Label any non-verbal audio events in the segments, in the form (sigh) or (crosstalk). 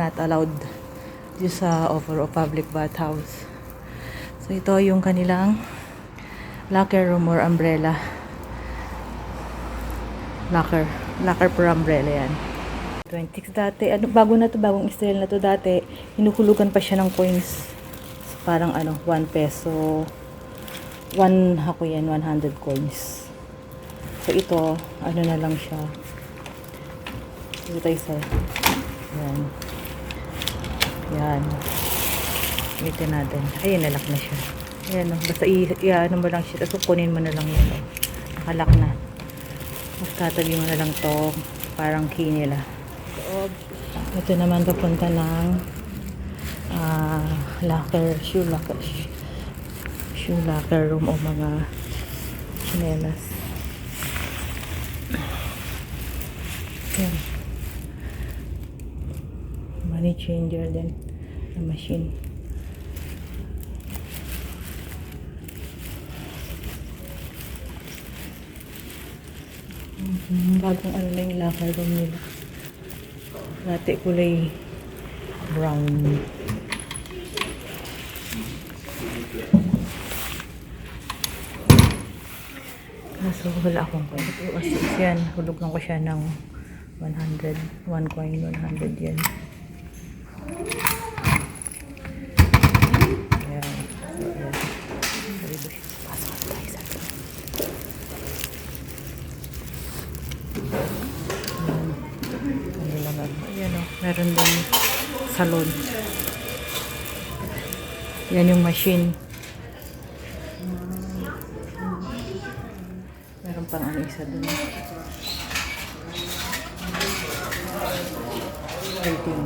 not allowed dito sa over o public bathhouse. So ito yung kanilang locker room or umbrella. Locker. Locker per umbrella yan. 26 dati. Ano, bago na to, bagong style na to dati. Hinuhulugan pa siya ng coins. Parang ano, 1 peso. 1 ako yan, 100 coins. So ito, ano na lang siya. Dito tayo sa, yan. Yan. Gamitin natin. Ayun, nalak na siya. Ayan, basta i, i ano mo lang siya. Tapos kunin mo na lang. No. Nakalak na. Mas tatabi mo na lang to parang key nila. Ito naman papunta ng ah, locker, shoe locker, sh- shoe locker room o mga chinelas. Yan. Money changer din na machine. Mhm, Bagong ano na yung locker room nila. Dati kulay brown. Kaso wala akong coin. Kasi yan, hulog lang ko siya ng 100. One coin, 100 yan. Ayan. So, ayan. Sabi ko siya, pasok na tayo sa loob. Ano lang ano. Ayan o. Meron din salon. Yan yung machine. Meron pang ano isa dun. Waiting.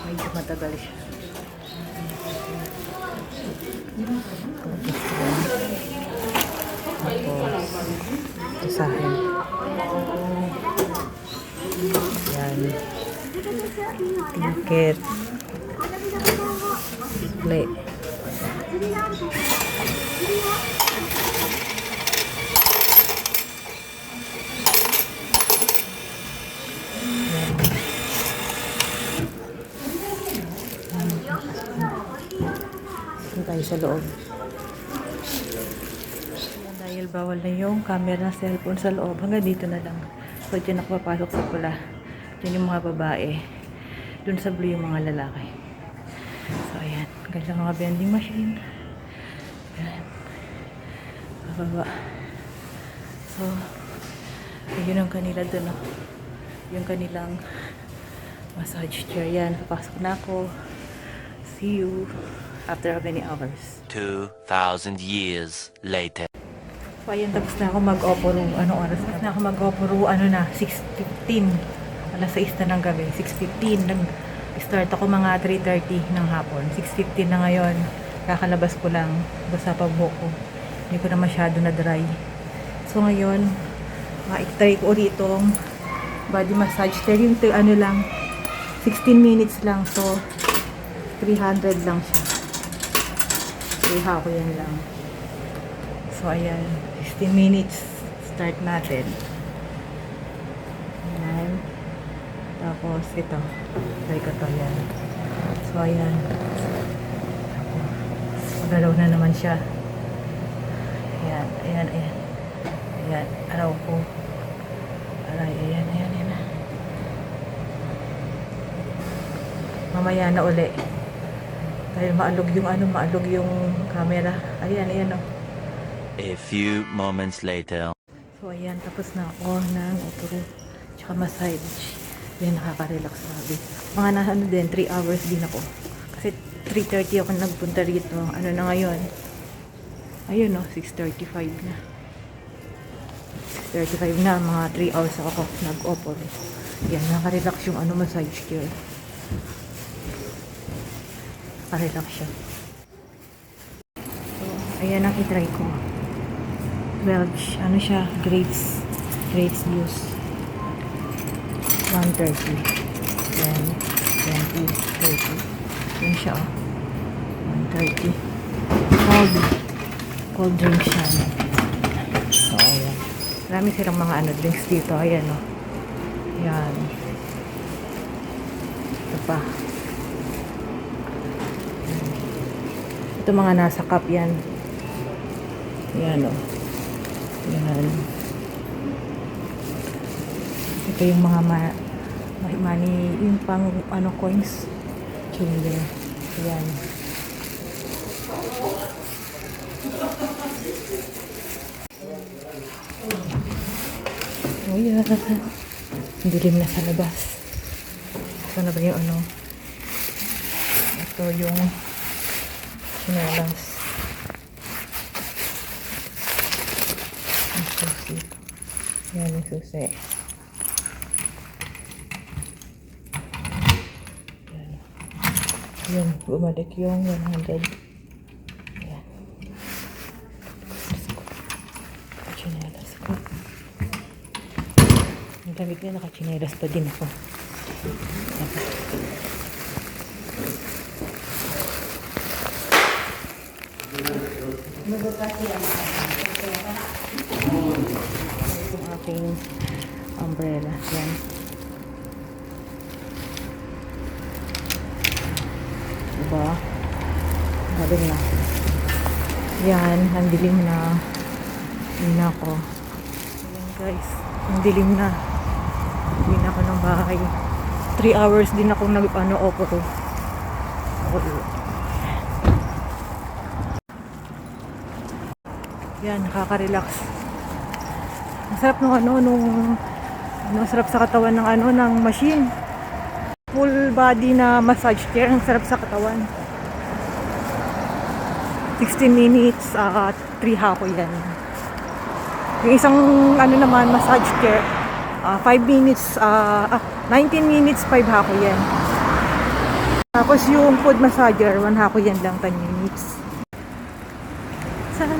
Medyo matagal siya. Play. Doon tayo sa loob. Dahil bawal na yung camera ng cellphone sa loob, hanggang dito na lang. So, dyan ako papasok sa pula. Dyan yung mga babae. Doon sa blue yung mga lalaki. So, ayan. Ganyan mga vending machine. Ayan. Bababa. So, yun ang kanila doon. Oh. Yung kanilang massage chair. Yan. Papasok na ako. See you after how many hours. 2,000 years later. So, ayan, tapos na ako mag-oporo. Ano oras? Tapos na ako mag-oporo, ano na, 6.15. Alas 6 na ng gabi. 6.15. Nag-start ako mga 3.30 ng hapon. 6.15 na ngayon. Kakalabas ko lang. Basta pa buhok ko. Hindi ko na masyado na dry. So, ngayon, ma-try ko ulit itong body massage. Pero yung ano lang, 16 minutes lang. So, 300 lang siya. Iha ko yan lang. So, ayan. 15 minutes. Start natin. Ayan. Tapos, ito. Try ko to. Ayan. So, ayan. Magalaw na naman siya. Ayan. Ayan. Ayan. Ayan. Araw ko. Aray. Ayan. Ayan. Ayan. Mamaya na uli. Dahil maalog yung ano, maalog yung camera. Ayan. Ayan. Oh. A few moments later. So, ayan, tapos na ako ng opero. Tsaka massage. Yan, nakaka-relax sabi. Mga na, ano din, 3 hours din ako. Kasi 3.30 ako nagpunta rito. Ano na ngayon? Ayun, no, 6.35 na. 6.35 na, mga 3 hours ako nag-opero. Yan, nakaka-relax yung ano, massage care. Nakaka-relax siya. So, ayan ang itry ko. Welch, ano siya, grapes, grapes juice. 130. Then, 20, 30. Yun siya, oh. 130. Cold, cold drink siya. no? So, ayan. Marami silang mga ano, drinks dito. Ayan, oh. Ayan. Tapos, pa. Ito mga nasa cup yan. Yan o. Yan. Ito yung mga ma money, yung pang ano coins. Kinder. Yan. Oh yeah. Dilim na sa labas. Ito na ba yung ano? Ito yung sinelas. Ang susi. Yan yung susi. Yan. Yun, bumalik yung 100. Yan. Let's go. Chinelas ko. Ang damit niya, nakachinelas pa din ako. Itong aking umbrella. Yan. Diba? Galing na. Yan, ang dilim na. Hindi na ako. Ayan guys, ang dilim na. Hindi na ako ng bahay. 3 hours din ako nag ano opero. Ako Yan, nakaka-relax. Ang sarap nung ano, nung ano, ang sarap sa katawan ng ano, ng machine. Full body na massage chair, ang sarap sa katawan. 60 minutes, uh, 3 hako yan. Yung isang ano naman, massage chair, 5 minutes, ah, ah, 19 minutes, 5 hako yan. Tapos yung foot massager, 1 hako yan lang, 10 minutes. Sana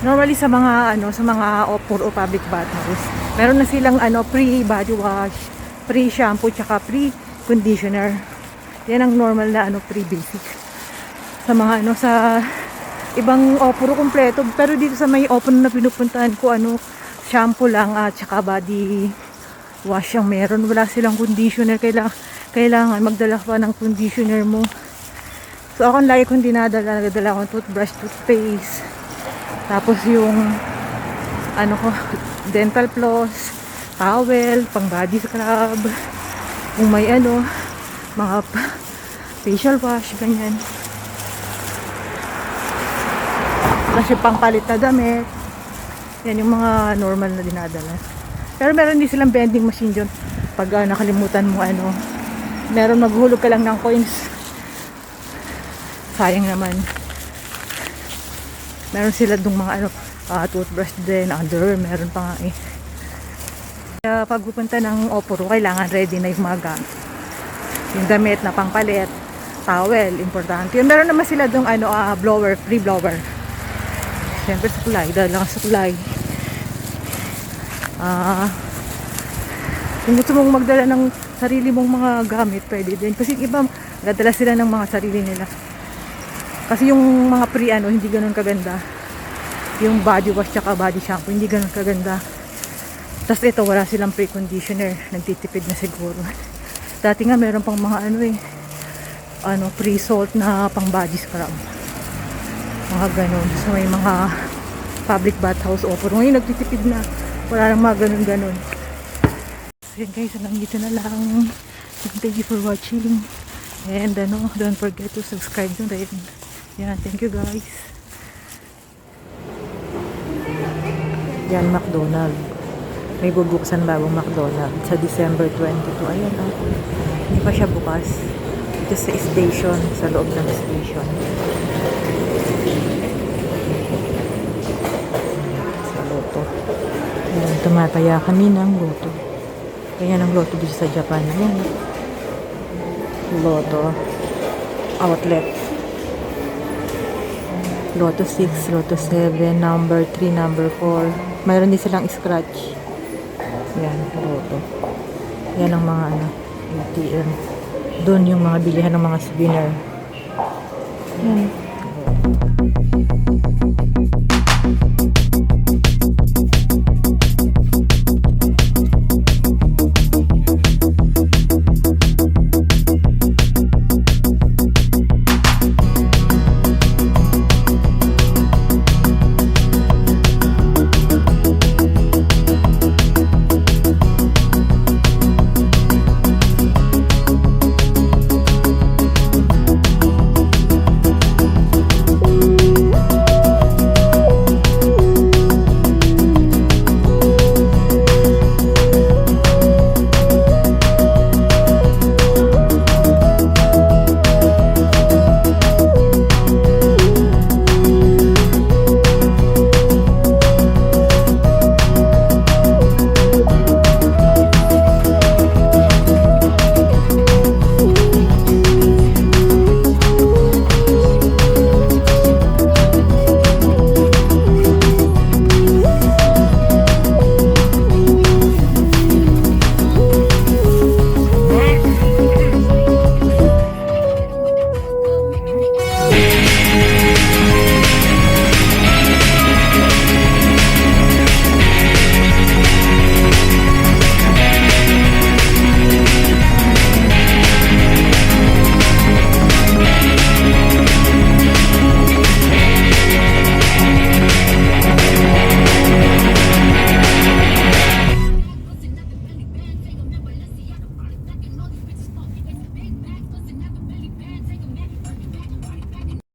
Normally sa mga ano sa mga o- puro public bathhouse, meron na silang ano free body wash, free shampoo tsaka free conditioner. Yan ang normal na ano free basic. Sa mga ano sa ibang o puro kumpleto pero dito sa may open na pinupuntahan ko ano shampoo lang at tsaka body wash ang meron. Wala silang conditioner. Kailangan, kailangan magdala pa ng conditioner mo. So, ako lagi kong dinadala. Nagdala akong toothbrush, toothpaste. Tapos yung ano ko, (laughs) dental floss, towel, pang body scrub. Kung may ano, mga facial wash, ganyan. Yung pangpalit na damit. Yan yung mga normal na dinadala. Pero meron din silang vending machine dyan. Pag ah, nakalimutan mo ano, meron maghulog ka lang ng coins. Sayang naman. Meron sila dong mga ano, ah, toothbrush din, underwear, meron pa nga eh. Kaya pag pupunta ng Oporo, kailangan ready na yung mga gamit. Yung damit na pangpalit, towel, importante. Yun, meron naman sila dong ano, ah, blower, free blower. Siyempre supply, dahil lang supply. Ah, kung gusto mong magdala ng sarili mong mga gamit, pwede din. Kasi iba, nagdala sila ng mga sarili nila. Kasi yung mga pre ano, hindi ganun kaganda. Yung body wash tsaka body shampoo, hindi ganun kaganda. Tapos ito, wala silang pre-conditioner. Nagtitipid na siguro. (laughs) Dati nga meron pang mga ano eh, ano, pre-salt na pang body scrub. Mga ganun. So may mga public bathhouse offer. Ngayon nagtitipid na. Wala nang mga ganun-ganun. So yun guys, hanggang dito na lang. Thank you for watching. And ano, don't forget to subscribe nyo rin. Yan, thank you guys. Yan, McDonald. May bubuksan bagong McDonald sa December 22. Ayan, ah. Hindi pa siya bukas. Ito sa station, sa loob ng station. Sa loto. Ayan, tumataya kami ng loto. Ayan ang loto dito sa Japan. Ayan. Loto. Outlet. Loto 6, Loto 7, number 3, number 4. Mayroon din silang scratch. Yan, Loto. Yan ang mga ano, ATM. Doon yung mga bilihan ng mga souvenir. Yan.